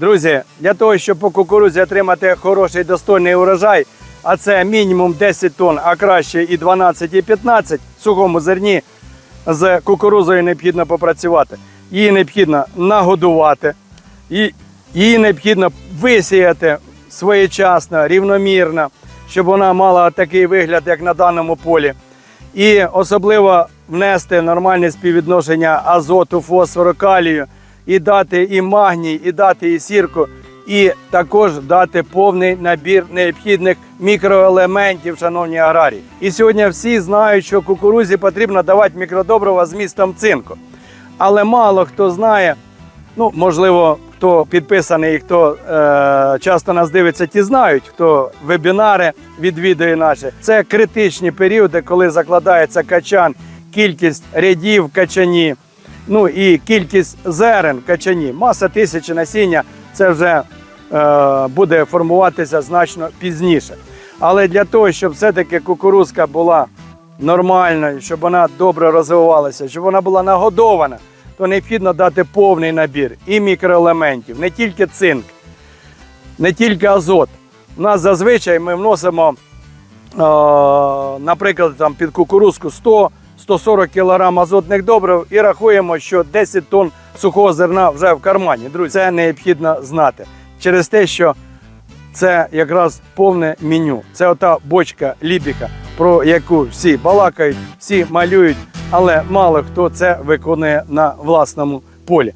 Друзі, для того, щоб по кукурудзі отримати хороший достойний урожай, а це мінімум 10 тонн, а краще і 12, і 15 в сухому зерні з кукурузою необхідно попрацювати. Її необхідно нагодувати, і її необхідно висіяти своєчасно, рівномірно, щоб вона мала такий вигляд, як на даному полі. І особливо внести нормальне співвідношення азоту, фосфору, калію, і дати і магній, і дати і сірку, і також дати повний набір необхідних мікроелементів, шановні аграрії. І сьогодні всі знають, що кукурузі потрібно давати мікродобрива з містом цинку. Але мало хто знає, ну можливо, хто підписаний і хто е, часто нас дивиться, ті знають, хто вебінари відвідує наші. Це критичні періоди, коли закладається качан, кількість рядів в качані, ну і кількість зерен в качані. Маса тисячі насіння це вже е, буде формуватися значно пізніше. Але для того, щоб все-таки кукурузка була нормальною, щоб вона добре розвивалася, щоб вона була нагодована, то необхідно дати повний набір і мікроелементів, не тільки цинк, не тільки азот. У нас зазвичай ми вносимо, е, наприклад, там під кукурузку 100-140 кг азотних добрив і рахуємо, що 10 тонн сухого зерна вже в кармані. Друзі, це необхідно знати через те, що це якраз повне меню. Це ота бочка лібіка, про яку всі балакають, всі малюють, але мало хто це виконує на власному полі.